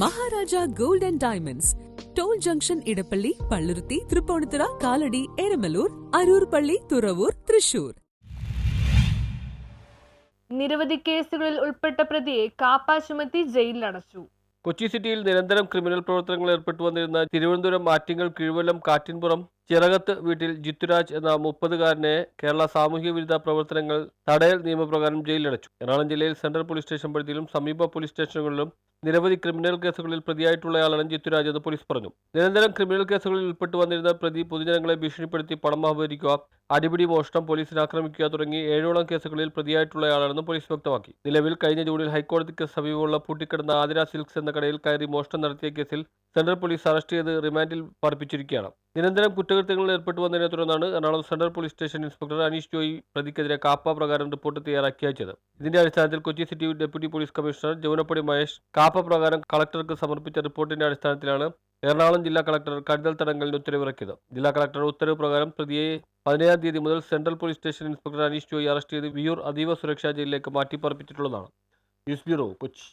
Maharaja gold and diamonds. Toll junction Edappally Palluruthy Tripunithura Kalady Eramalloor Aroor പള്ളി തുറവൂർ തൃശൂർ. നിരവധി കേസുകളിൽ ഉൾപ്പെട്ട പ്രതിയെ കാപ്പ ചുമത്തി ജയിലിലടച്ചു. കൊച്ചി സിറ്റിയിൽ നിരന്തരം ക്രിമിനൽ പ്രവർത്തനങ്ങൾ ഏർപ്പെട്ടു വന്നിരുന്ന തിരുവനന്തപുരം ആറ്റിങ്ങൽ കിഴുവല്ലം കാറ്റിൻപുറം ചിറകത്ത് വീട്ടിൽ ജിത്തുരാജ് എന്ന മുപ്പതുകാരനെ കേരള സാമൂഹ്യ വിരുദ്ധ പ്രവർത്തനങ്ങൾ തടയൽ നിയമപ്രകാരം ജയിലിലടച്ചു. എറണാകുളം ജില്ലയിൽ സെൻട്രൽ പോലീസ് സ്റ്റേഷൻ പരിധിയിലും സമീപ പോലീസ് സ്റ്റേഷനുകളിലും നിരവധി ക്രിമിനൽ കേസുകളിൽ പ്രതിയായിട്ടുള്ളയാളാണ് ജിത്തുരാജ് എന്ന് പോലീസ് പറഞ്ഞു. നിരന്തരം ക്രിമിനൽ കേസുകളിൽ ഉൾപ്പെട്ടു വന്നിരുന്ന പ്രതി പൊതുജനങ്ങളെ ഭീഷണിപ്പെടുത്തി പണം അപഹരിക്കുക അടിപിടി മോഷണം പോലീസിനെ ആക്രമിക്കുക തുടങ്ങി ഏഴോളം കേസുകളിൽ പ്രതിയായിട്ടുള്ളയാളാണെന്ന് പോലീസ് വ്യക്തമാക്കി. നിലവിൽ കഴിഞ്ഞ ജൂണിൽ ഹൈക്കോടതിക്ക് സമീപമുള്ള പൂട്ടിക്കിടന്ന ആതിര സിൽക്സ് എന്ന കടയിൽ കയറി മോഷണം നടത്തിയ കേസിൽ സെൻട്രൽ പോലീസ് അറസ്റ്റ് ചെയ്ത് റിമാൻഡിൽ പാർപ്പിച്ചിരിക്കുകയാണ്. നിരന്തരം കുറ്റകൃത്യങ്ങളിൽ ഏർപ്പെട്ടു വന്നതിനെ തുടർന്നാണ് Ernakulam central police station inspector Anish Joy പ്രതിക്കെതിരെ KAAPA പ്രകാരം റിപ്പോർട്ട് തയ്യാറാക്കി അയച്ചത് ഇതിന്റെ അടിസ്ഥാനത്തിൽ Kochi city deputy police commissioner ജമുനപ്പടി Mahesh KAAPA പ്രകാരം കളക്ടർക്ക് സമർപ്പിച്ച റിപ്പോർട്ടിന്റെ അടിസ്ഥാനത്തിലാണ് എറണാകുളം ജില്ലാ കളക്ടർ കരുതൽ തടങ്കലിന് ഉത്തരവിറക്കിയത്. ജില്ലാ കളക്ടർ ഉത്തരവ് പ്രകാരം പ്രതിയെ പതിനേഴാം തീയതി മുതൽ central police station inspector Anish Joy arrest ചെയ്ത് വിയൂർ അതീവ സുരക്ഷാ ജയിലിലേക്ക് മാറ്റിപ്പാർപ്പിച്ചിട്ടുള്ളതാണ്. News bureau Kochi.